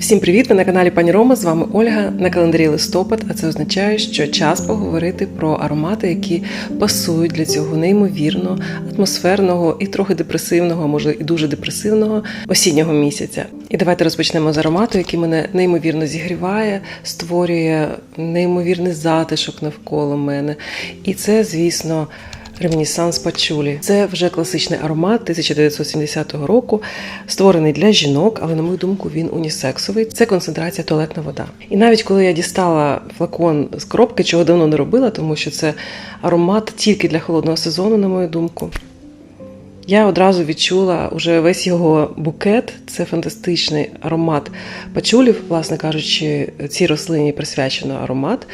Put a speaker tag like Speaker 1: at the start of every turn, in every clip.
Speaker 1: Всім привіт! Ви на каналі Пані Рома. З вами Ольга на календарі листопад. А це означає, що час поговорити про аромати, які пасують для цього неймовірно атмосферного і трохи депресивного, може і дуже депресивного осіннього місяця. І давайте розпочнемо з аромату, який мене неймовірно зігріває, створює неймовірний затишок навколо мене. І це, звісно. Ремінісанс Пачулі. Це вже класичний аромат 1970 року, створений для жінок, але на мою думку, він унісексовий. Це концентрація туалетна вода. І навіть коли я дістала флакон з коробки, чого давно не робила, тому що це аромат тільки для холодного сезону, на мою думку. Я одразу відчула уже весь його букет. Це фантастичний аромат пачулів, власне кажучи, цій рослині присвячено аромат.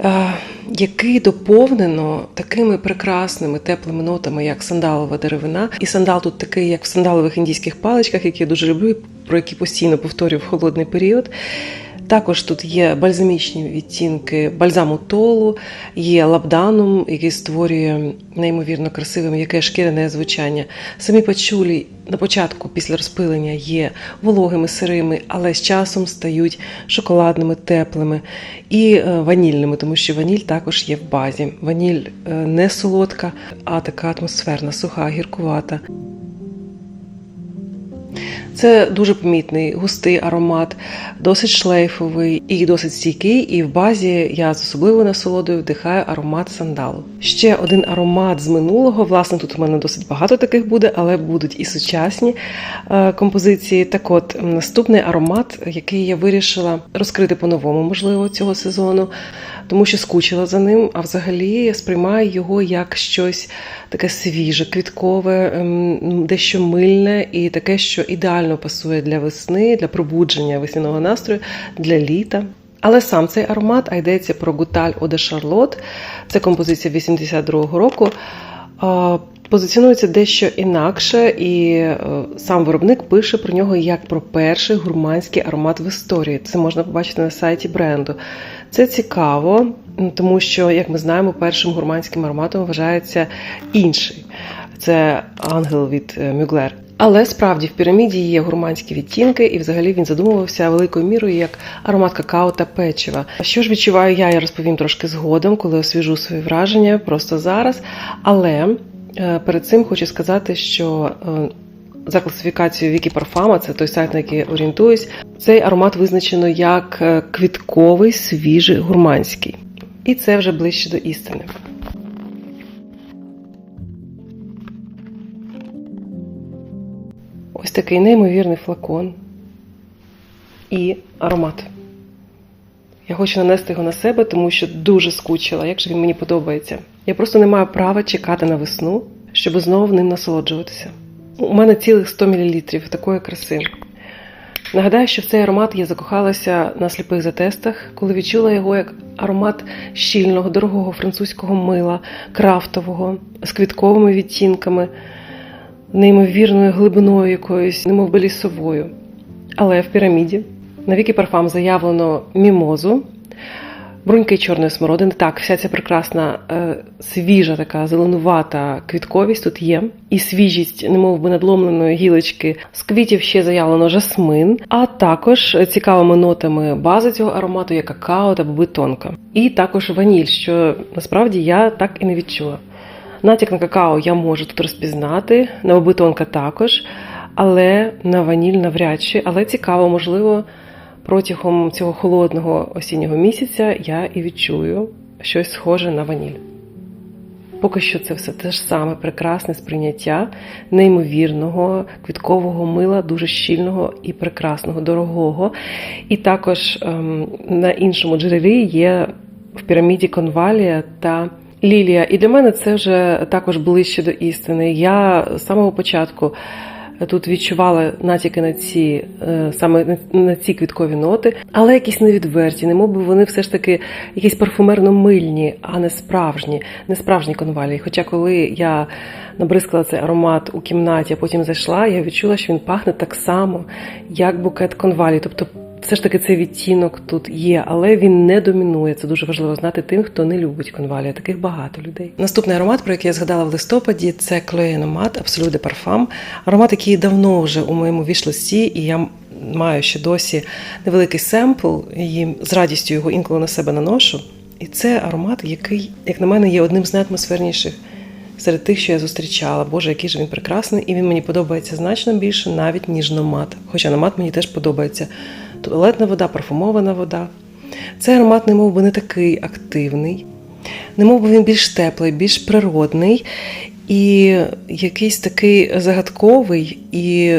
Speaker 1: Е, який доповнено такими прекрасними теплими нотами, як сандалова деревина. І сандал тут такий, як в сандалових індійських паличках, які я дуже люблю, про які постійно повторюю в холодний період. Також тут є бальзамічні відтінки бальзаму толу, є лабданум, який створює неймовірно красиве м'яке шкіряне звучання. Самі пачулі на початку після розпилення є вологими, сирими, але з часом стають шоколадними, теплими і е, ванільними, тому що ваніль також є в базі. Ваніль е, не солодка, а така атмосферна, суха, гіркувата. Це дуже помітний густий аромат, досить шлейфовий і досить стійкий. І в базі я з особливою насолодою вдихаю аромат сандалу. Ще один аромат з минулого. Власне, тут у мене досить багато таких буде, але будуть і сучасні е, композиції. Так, от наступний аромат, який я вирішила розкрити по-новому, можливо, цього сезону. Тому що скучила за ним, а взагалі я сприймаю його як щось таке свіже, квіткове, ем, дещо мильне і таке, що ідеально пасує для весни, для пробудження весняного настрою, для літа. Але сам цей аромат, а йдеться про Гуталь Оде Шарлот, це композиція 82-го року. Позиціонується дещо інакше, і е, сам виробник пише про нього як про перший гурманський аромат в історії. Це можна побачити на сайті бренду. Це цікаво, тому що, як ми знаємо, першим гурманським ароматом вважається інший. Це ангел від е, Мюглер. Але справді в піраміді є гурманські відтінки, і взагалі він задумувався великою мірою як аромат какао та печива. Що ж відчуваю я, я розповім трошки згодом, коли освіжу свої враження просто зараз. Але е, перед цим хочу сказати, що. е, За класифікацією Вікі Парфама, це той сайт, на який орієнтуюсь, цей аромат визначено як е, квітковий, свіжий, гурманський. І це вже ближче до істини. Ось такий неймовірний флакон і аромат. Я хочу нанести його на себе, тому що дуже скучила, як же він мені подобається. Я просто не маю права чекати на весну, щоб знову ним насолоджуватися. У мене цілих 100 мл такої краси. Нагадаю, що в цей аромат я закохалася на сліпих затестах, коли відчула його як аромат щільного, дорогого французького мила, крафтового, з квітковими відтінками, неймовірною глибиною якоюсь, немов би лісовою. Але в піраміді на віки парфам заявлено мімозу, бруньки чорної смородини. Так, вся ця прекрасна е, свіжа, така зеленувата квітковість тут є. І свіжість, немов би надломленої гілочки. З квітів ще заявлено жасмин, а також цікавими нотами бази цього аромату є какао та боби тонка. І також ваніль, що насправді я так і не відчула. Натяк на какао я можу тут розпізнати, на боби тонка також, але на ваніль навряд чи. Але цікаво, можливо, протягом цього холодного осіннього місяця я і відчую щось схоже на ваніль. Поки що це все те ж саме прекрасне сприйняття неймовірного квіткового мила, дуже щільного і прекрасного, дорогого. І також ем, на іншому джерелі є в піраміді конвалія та лілія. І для мене це вже також ближче до істини. Я з самого початку тут відчувала натяки на ці е, саме на- ці квіткові ноти, але якісь невідверті, немов би вони все ж таки якісь парфумерно-мильні, а не справжні, не справжні конвалії. Хоча коли я набризкала цей аромат у кімнаті, а потім зайшла, я відчула, що він пахне так само, як букет конвалій. Тобто все ж таки цей відтінок тут є, але він не домінує. Це дуже важливо знати тим, хто не любить конвалія. Таких багато людей. Наступний аромат, про який я згадала в листопаді, це Nomad Absolute de Parfum. Аромат, який давно вже у моєму вішлисті, і я маю ще досі невеликий семпл, і з радістю його інколи на себе наношу. І це аромат, який, як на мене, є одним з найатмосферніших серед тих, що я зустрічала. Боже, який ж він прекрасний, і він мені подобається значно більше, навіть ніж номад. Хоча номад мені теж подобається. Туалетна вода, парфумована вода. Цей аромат, немов би, не такий активний, немов би він більш теплий, більш природний і якийсь такий загадковий і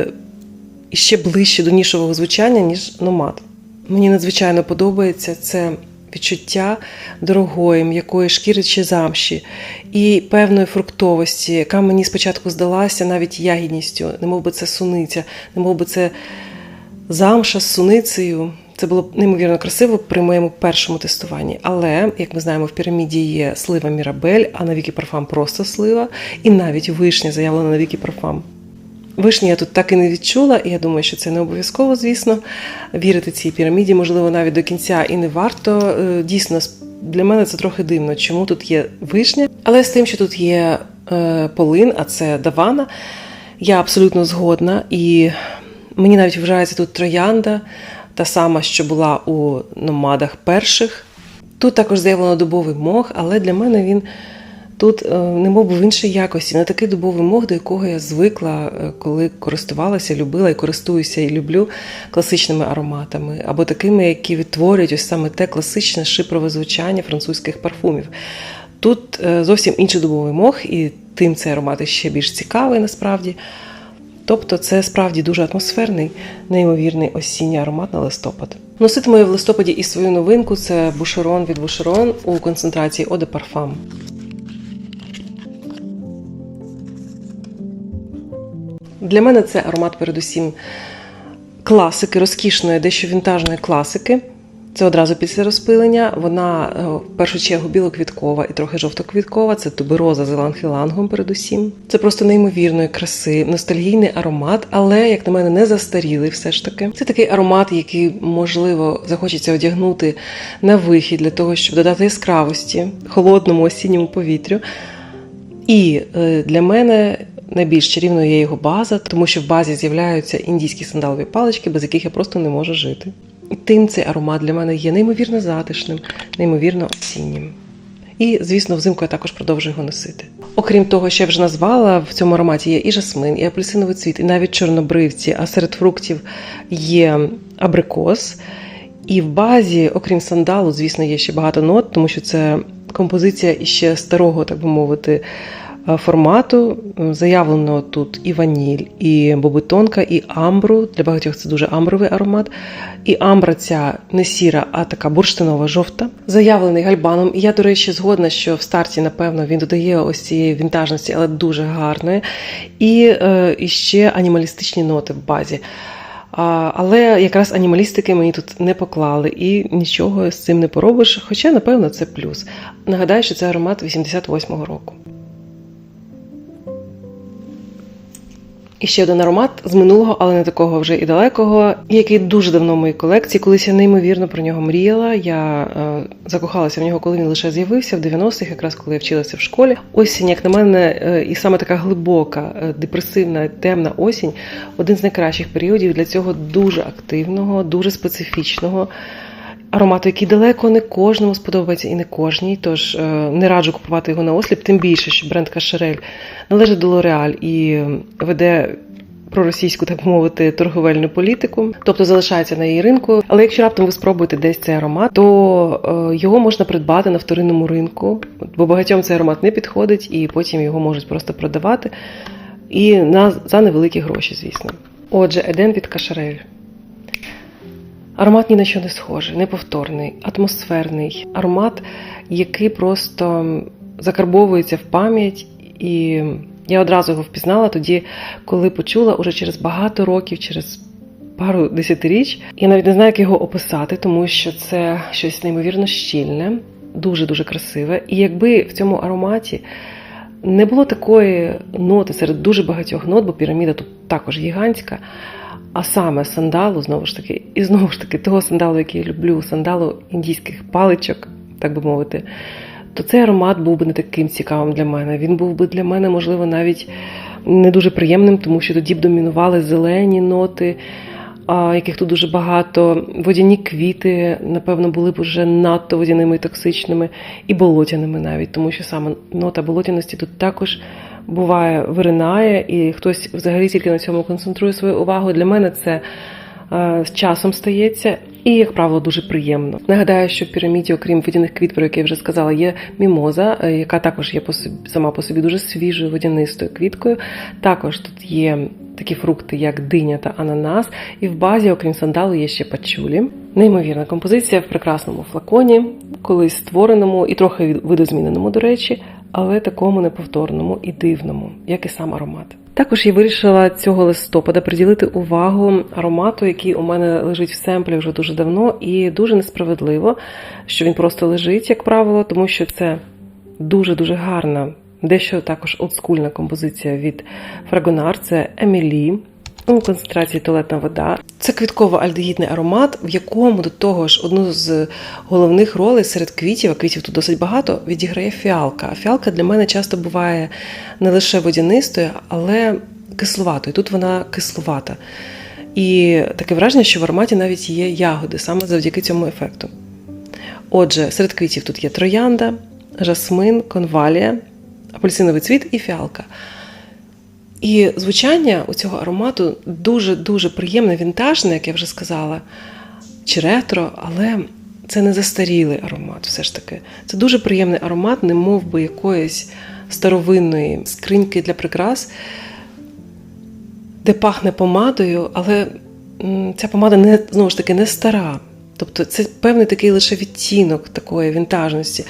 Speaker 1: ще ближче до нішового звучання, ніж номад. Мені надзвичайно подобається це відчуття дорогої, м'якої шкіри чи замші і певної фруктовості, яка мені спочатку здалася навіть ягідністю, немов би це суниця, немов би це замша з суницею. Це було неймовірно красиво при моєму першому тестуванні. Але, як ми знаємо, в піраміді є слива Мірабель, а на Вікі Парфам просто слива, і навіть вишня заявлена на Вікі Парфам. Вишні я тут так і не відчула, і я думаю, що це не обов'язково, звісно. Вірити цій піраміді, можливо, навіть до кінця і не варто. Е, Дійсно, для мене це трохи дивно, чому тут є вишня. Але з тим, що тут є е, полин, а це давана, я абсолютно згодна. І мені навіть вважається тут троянда, та сама, що була у номадах перших. Тут також заявлено дубовий мох, але для мене він тут е, не мов в іншій якості, не такий дубовий мох, до якого я звикла, е, коли користувалася, любила і користуюся і люблю класичними ароматами, або такими, які відтворюють ось саме те класичне шипрове звучання французьких парфумів. Тут е, зовсім інший дубовий мох, і тим цей аромат ще більш цікавий насправді. Тобто це справді дуже атмосферний, неймовірний осінній аромат на листопад. Носитиму я в листопаді і свою новинку це бушерон від бушерон у концентрації de Parfum. Для мене це аромат передусім класики, розкішної, дещо вінтажної класики. Це одразу після розпилення. Вона е, в першу чергу білоквіткова і трохи жовтоквіткова. Це тубероза з еланг-ілангом передусім. Це просто неймовірної краси, ностальгійний аромат, але, як на мене, не застарілий все ж таки. Це такий аромат, який, можливо, захочеться одягнути на вихід для того, щоб додати яскравості холодному осінньому повітрю. І е, для мене найбільш чарівною є його база, тому що в базі з'являються індійські сандалові палички, без яких я просто не можу жити. Тим цей аромат для мене є неймовірно затишним, неймовірно осіннім. І, звісно, взимку я також продовжую його носити. Окрім того, що я вже назвала, в цьому ароматі є і жасмин, і апельсиновий цвіт, і навіть чорнобривці, а серед фруктів є абрикос. І в базі, окрім сандалу, звісно, є ще багато нот, тому що це композиція іще старого, так би мовити, формату. Заявлено тут і ваніль, і бобитонка, і амбру. Для багатьох це дуже амбровий аромат. І амбра ця не сіра, а така бурштинова жовта. Заявлений гальбаном. І я, до речі, згодна, що в старті, напевно, він додає ось цієї вінтажності, але дуже гарної. І, е, і ще анімалістичні ноти в базі. Але якраз анімалістики мені тут не поклали і нічого з цим не поробиш. Хоча, напевно, це плюс. Нагадаю, що це аромат 88-го року. І ще один аромат з минулого, але не такого вже і далекого, який дуже давно в моїй колекції. Колись я неймовірно про нього мріяла. Я е, закохалася в нього, коли він лише з'явився в 90-х, якраз коли я вчилася в школі. Осінь, як на мене, е, і саме така глибока, е, депресивна, темна осінь один з найкращих періодів для цього дуже активного, дуже специфічного аромату, який далеко не кожному сподобається і не кожній. Тож е, не раджу купувати його на осліп, тим більше, що бренд Кашерель належить до L'Oreal і веде. Про російську, так мовити, торговельну політику, тобто залишається на її ринку. Але якщо раптом ви спробуєте десь цей аромат, то е, його можна придбати на вторинному ринку, бо багатьом цей аромат не підходить, і потім його можуть просто продавати і на за невеликі гроші, звісно. Отже, Еден від Кашарель. Аромат ні на що не схожий, неповторний, атмосферний аромат, який просто закарбовується в пам'ять, і я одразу його впізнала тоді, коли почула уже через багато років, через пару десятиріч. Я навіть не знаю, як його описати, тому що це щось неймовірно щільне, дуже дуже красиве. І якби в цьому ароматі не було такої ноти серед дуже багатьох нот, бо піраміда тут також гігантська а саме сандалу, знову ж таки, і знову ж таки, того сандалу, який я люблю, сандалу індійських паличок, так би мовити, то цей аромат був би не таким цікавим для мене. Він був би для мене, можливо, навіть не дуже приємним, тому що тоді б домінували зелені ноти. яких тут дуже багато. Водяні квіти, напевно, були б уже надто водяними і токсичними, і болотяними навіть, тому що саме нота болотяності тут також буває виринає, і хтось взагалі тільки на цьому концентрує свою увагу. Для мене це е, з часом стається, і, як правило, дуже приємно. Нагадаю, що в піраміді, окрім водяних квіт, про які я вже сказала, є мімоза, е, яка також є по собі, сама по собі дуже свіжою водянистою квіткою. Також тут є такі фрукти, як диня та ананас, і в базі, окрім сандалу, є ще пачулі. Неймовірна композиція в прекрасному флаконі, колись створеному і трохи видозміненому, до речі, але такому неповторному і дивному, як і сам аромат. Також я вирішила цього листопада приділити увагу аромату, який у мене лежить в семплі вже дуже давно, і дуже несправедливо, що він просто лежить, як правило, тому що це дуже дуже гарна, дещо також олдскульна композиція від Фрагонар. Це Емілі. У концентрації туалетна вода. Це квітково-альдегідний аромат, в якому до того ж одну з головних ролей серед квітів, а квітів тут досить багато, відіграє фіалка. А фіалка для мене часто буває не лише водянистою, але кисловатою. Тут вона кисловата. І таке враження, що в ароматі навіть є ягоди саме завдяки цьому ефекту. Отже, серед квітів тут є троянда, жасмин, конвалія, апельсиновий цвіт і фіалка. І звучання у цього аромату дуже-дуже приємне, вінтажне, як я вже сказала, чи ретро, але це не застарілий аромат, все ж таки. Це дуже приємний аромат, не мов би якоїсь старовинної скриньки для прикрас, де пахне помадою, але ця помада не, знову ж таки не стара. Тобто це певний такий лише відтінок такої вінтажності.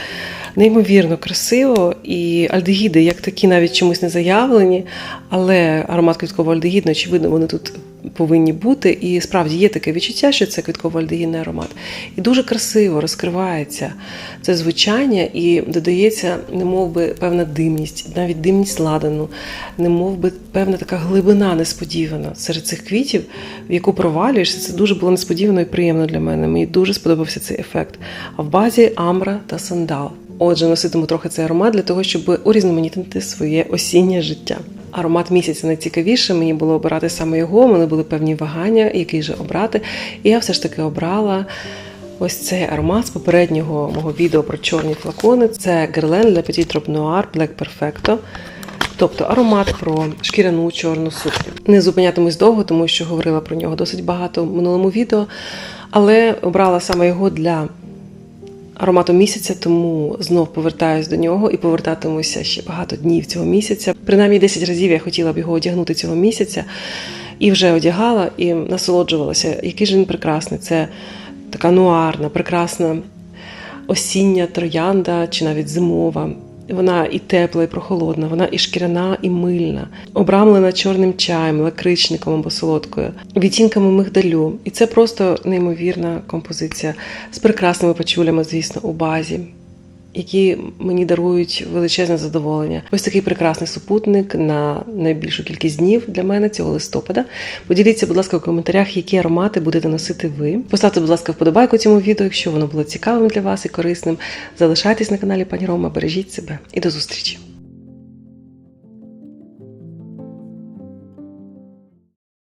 Speaker 1: Неймовірно красиво, і альдегіди, як такі, навіть чомусь не заявлені, але аромат квітково-альдегідний, очевидно, вони тут повинні бути. І справді є таке відчуття, що це квітково-альдегідний аромат. І дуже красиво розкривається це звучання і додається, немов би, певна димність, навіть димність ладану, немов би певна така глибина несподівана серед цих квітів, в яку провалюєшся. Це дуже було несподівано і приємно для мене. Мені дуже сподобався цей ефект. А в базі амбра та сандал. Отже, носитиму трохи цей аромат для того, щоб урізноманітнити своє осіннє життя. Аромат місяця найцікавіше, мені було обирати саме його. У мене були певні вагання, який же обрати. І я все ж таки обрала ось цей аромат з попереднього мого відео про чорні флакони. Це Guerlain Le Petit Trop Noir Black Perfecto. Тобто аромат про шкіряну чорну сукню. Не зупинятимусь довго, тому що говорила про нього досить багато в минулому відео, але обрала саме його для аромату місяця, тому знов повертаюсь до нього і повертатимуся ще багато днів цього місяця. Принаймні 10 разів я хотіла б його одягнути цього місяця і вже одягала і насолоджувалася. Який же він прекрасний. Це така нуарна, прекрасна осіння троянда чи навіть зимова. Вона і тепла, і прохолодна, вона і шкіряна, і мильна, обрамлена чорним чаєм, лакричником або солодкою, відтінками мигдалю. І це просто неймовірна композиція з прекрасними пачулями, звісно, у базі, які мені дарують величезне задоволення. Ось такий прекрасний супутник на найбільшу кількість днів для мене цього листопада. Поділіться, будь ласка, в коментарях, які аромати будете носити ви. Поставте, будь ласка, вподобайку цьому відео, якщо воно було цікавим для вас і корисним. Залишайтесь на каналі Пані Рома, бережіть себе і до зустрічі!